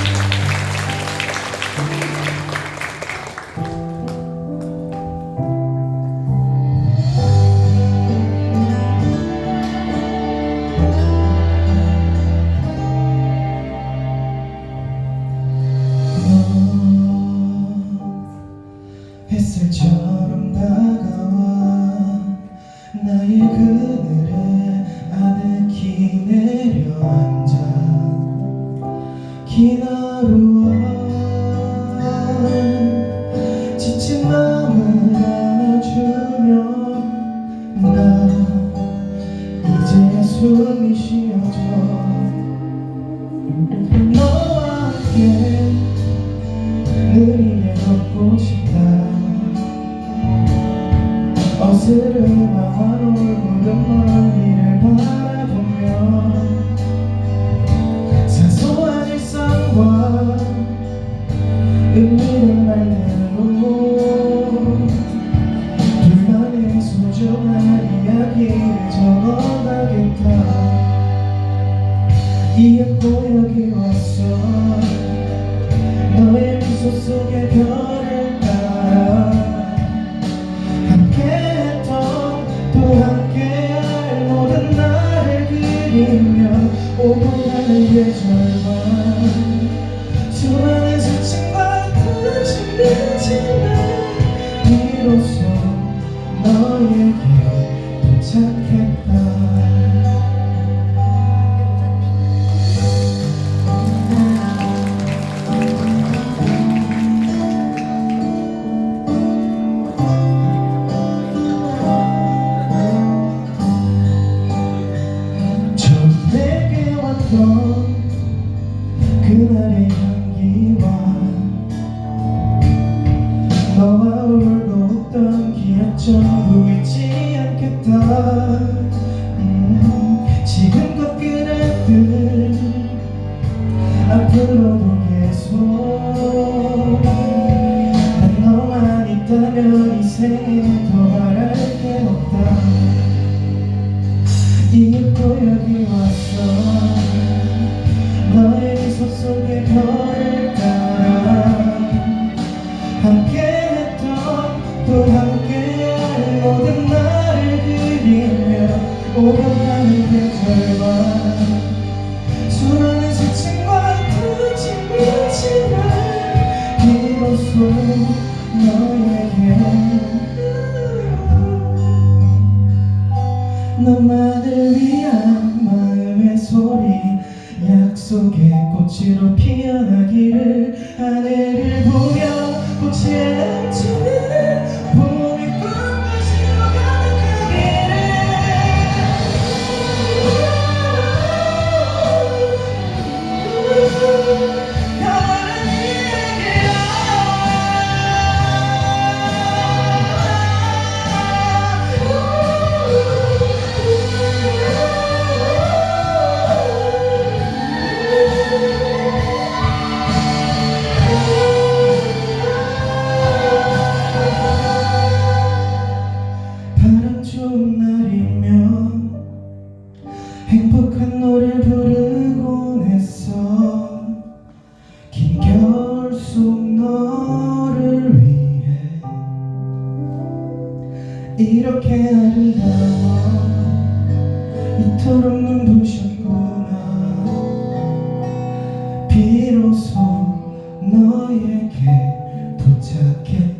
Thank you. 하루와 지친 마음을 안아주며 나 이제 숨이 쉬어져. 너와 함께 여기 왔어. 너의 미소 속에 별을 따라 함께했던 또 함께할 모든 나를 그리며 가는 계절과 수많은 다시 미치는 비로소 왔던 그날의 향기와 너와 울고 웃던 기억 전부 잊지 않겠다. 음, 지금껏 그랬듯 앞으로도 계속 난 너만 있다면 이 생에 더 바랄 게 없다. 이윽고 여기 왔어 별을 따라 함께했던 또 함께할 모든 나를 그리며 오려가는 계절과 수많은 사진과 touch 미치만 비로소 너에게. 너만을 위한 마음의 소리 약속의 꽃으로 피어나기를 하늘을 보며 꽃이 춤추는 좋은 날이면 행복한 노래 부르곤 했어 긴 겨울 속 너를 위해 이렇게 아름다워 이토록 눈부셨구나. 비로소 너에게 도착했다